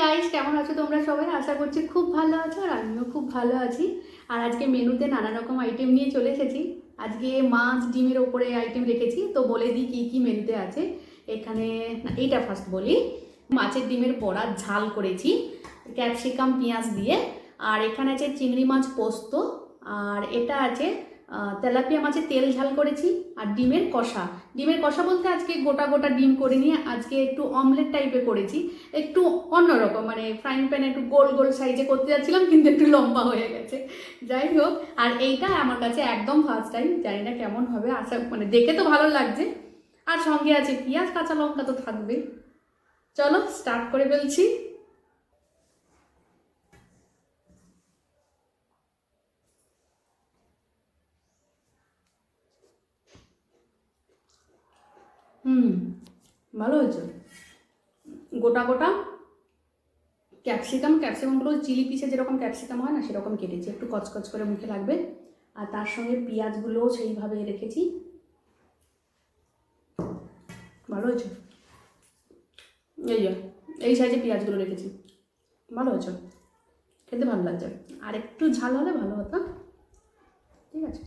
Guys কেমন আছো তোমরা সবাই? আশা করছি খুব ভালো আছো আর আমিও খুব ভালো আছি। আর আজকে মেনুতে নানা রকম আইটেম নিয়ে চলে এসেছি। আজকে মাছ, ডিমের ওপরে আইটেম রেখেছি। তো বলে দিই কী কী মেনুতে আছে। এখানে এইটা ফার্স্ট বলি। মাছের ডিমের বড়া ঝাল করেছি। ক্যাপসিকাম পেঁয়াজ দিয়ে। আর এখানে আছে চিংড়ি মাছ পোস্ত। আর এটা আছে তেলাপিয়া মাছের তেল ঝাল করেছি আর ডিমের কষা। ডিমের কষা বলতে আজকে গোটা গোটা ডিম করে নিয়ে আজকে একটু অমলেট টাইপে করেছি। একটু অন্যরকম মানে ফ্রাইং প্যানে একটু গোল গোল সাইজে করতে যাচ্ছিলাম, কিন্তু একটু লম্বা হয়ে গেছে। যাই হোক, আর এইটা আমার কাছে একদম ফার্স্ট টাইম জানি না কেমন হবে, আশা মানে দেখে তো ভালো লাগছে। আর সঙ্গে আছে পেঁয়াজ, কাঁচা লঙ্কা তো থাকবে চলো স্টার্ট করে ফেলছি। হুম, ভালো হয়েছে। গোটা গোটা ক্যাপসিকাম ক্যাপসিকামগুলো চিলি পিসে যেরকম ক্যাপসিকাম হয় না, সেরকম কেটেছি। একটু কচকচ করে মুখে লাগবে। আর তার সঙ্গে পেঁয়াজগুলোও সেইভাবে রেখেছি। ভালো হয়েছে? এই যে, এই সাইজে পেঁয়াজগুলো রেখেছি। ভালো হয়েছে? খেতে ভালো লাগছে। আর একটু ঝাল হলে ভালো হতো। ঠিক আছে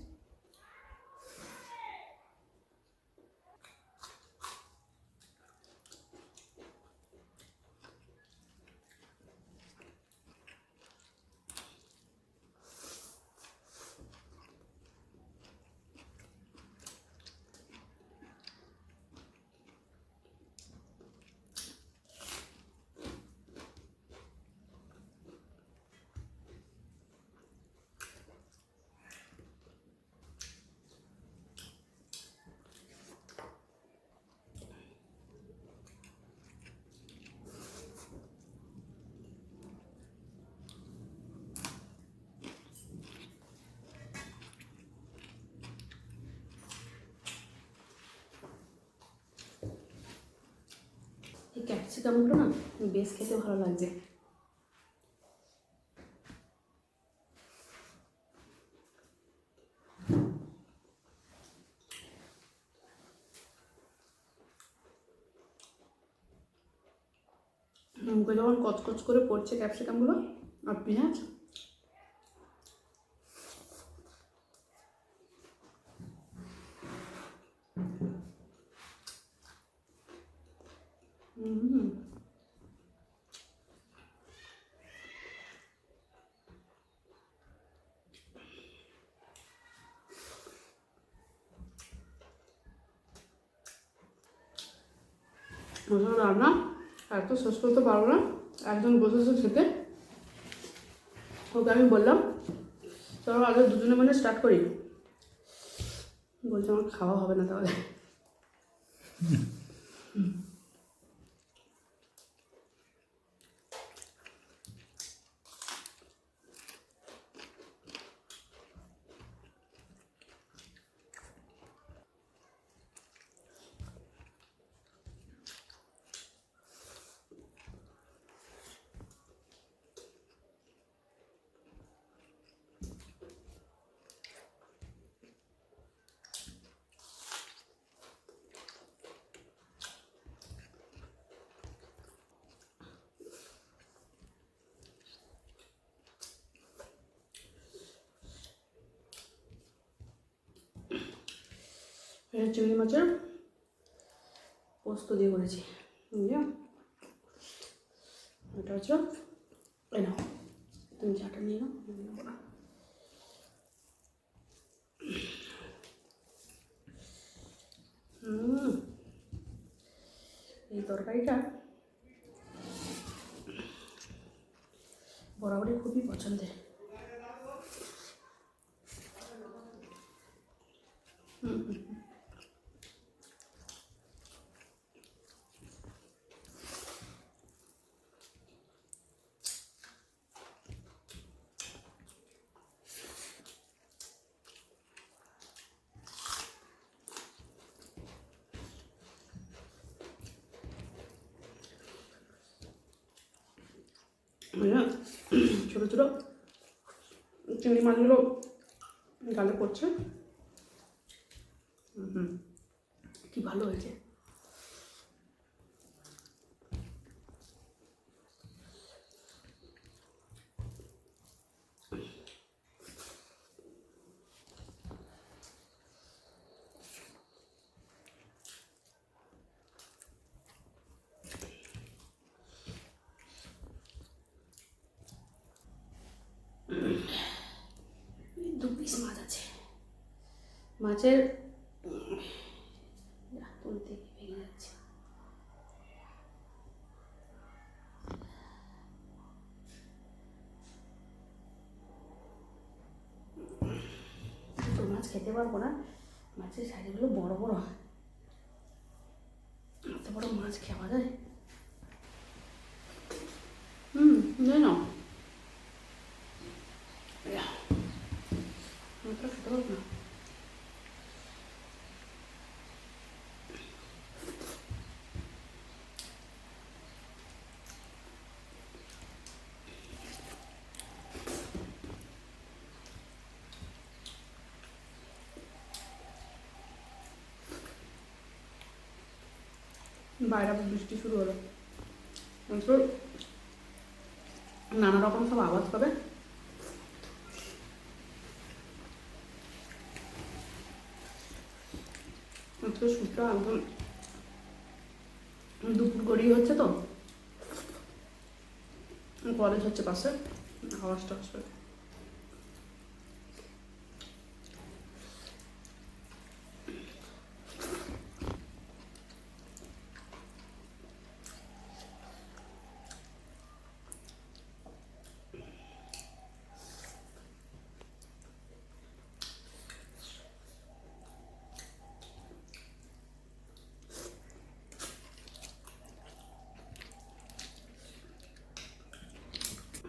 এই ক্যাপসিকামগুলো না বেশ খেতে ভালো লাগছে। মুখে যখন কচকচ করে পড়ছে ক্যাপসিকামগুলো আর পেঁয়াজ? আসলে রান্না এত শেষ করতে পারব না। একজন বসেছে খেতে। ওকে আমি বললাম, চলো আগে দুজনে মানে স্টার্ট করি। বলছে আমার খাওয়া হবে না তাহলে। এটা চিংড়ি মাছের পোস্ত দিয়ে করেছি এটা হচ্ছে এই নাও, তুমি চাটা নিয়ে নাও এই তরকারিটা বরাবরই খুবই পছন্দের। ছোটো ছোটো চিংড়ি মাছগুলো গালে পড়ছে। হুম। কি ভালো হয়েছে? মাছের তুলতে ভেঙে যাচ্ছে। মাছ খেতে পারব না। মাছের সাইজগুলো বড় বড় এত বড় মাছ খাওয়া যায়। হুম নেই না পারব না। বাইরে বৃষ্টি শুরু হলো। নানা রকম সব আওয়াজ পাবে। একদম দুপুর গড়িয়ে হচ্ছে তো। কলেজ হচ্ছে পাশে। আওয়াজটা আসবে।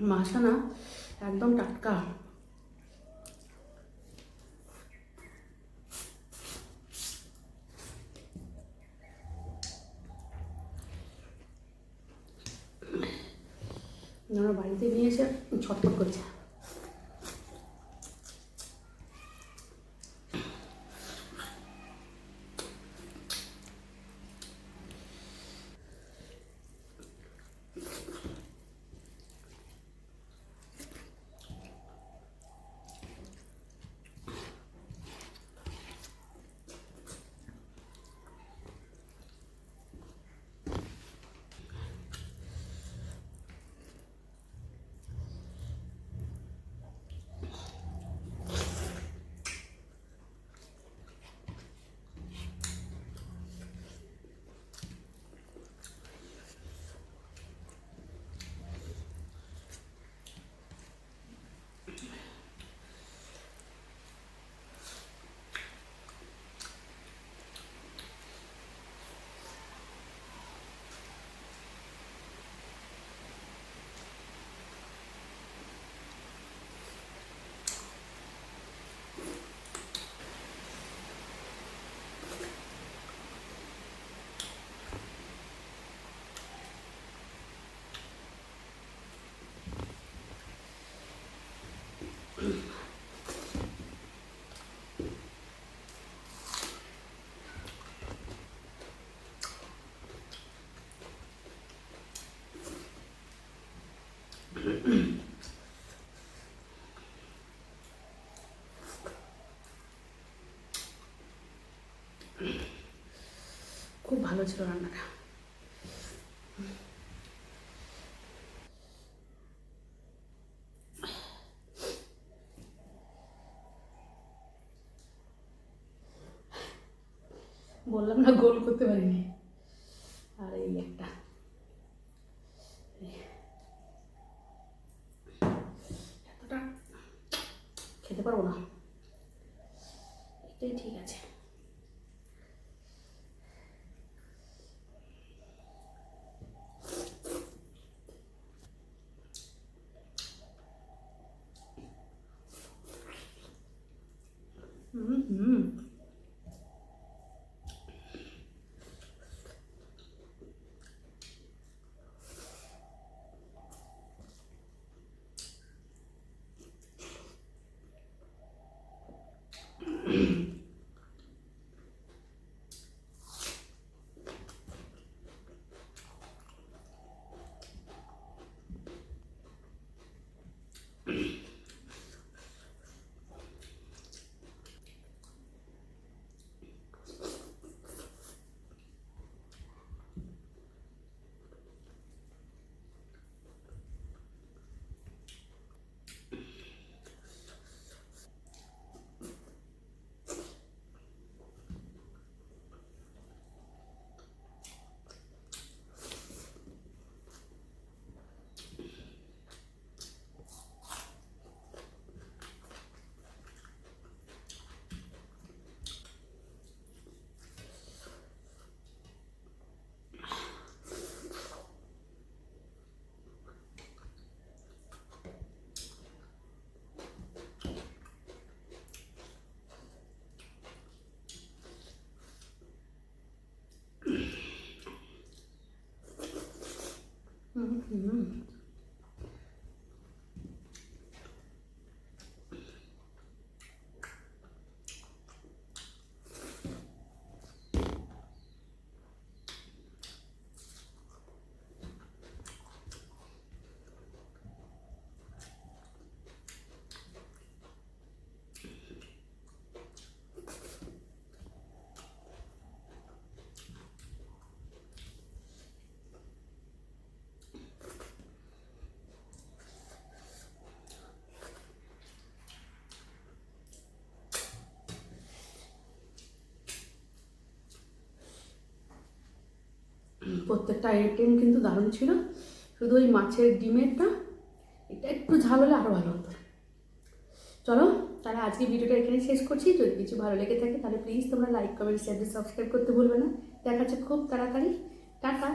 মাছটা না একদম টাটকা। ওনারা বাড়িতে নিয়ে এসে ছটফট করছে খুব ভালো ছিল রান্নাটা। বললাম না গোল করতে পারিনি। আর এই একটা। এতটা খেতে পারব না। এটাই ঠিক আছে। প্রত্যেকটা আইটেম কিন্তু দারুণ ছিল। শুধু ওই মাছের ডিমেরটা, এটা একটু ঝাল হলে আরও ভালো হতো। চলো, তাহলে আজকে ভিডিওটা এখানে শেষ করছি। যদি কিছু ভালো লেগে থাকে তাহলে প্লিজ তোমরা লাইক কমেন্ট শেয়ার সাবস্ক্রাইব করতে ভুলবে না। দেখাচ্ছে খুব তাড়াতাড়ি। টাটা!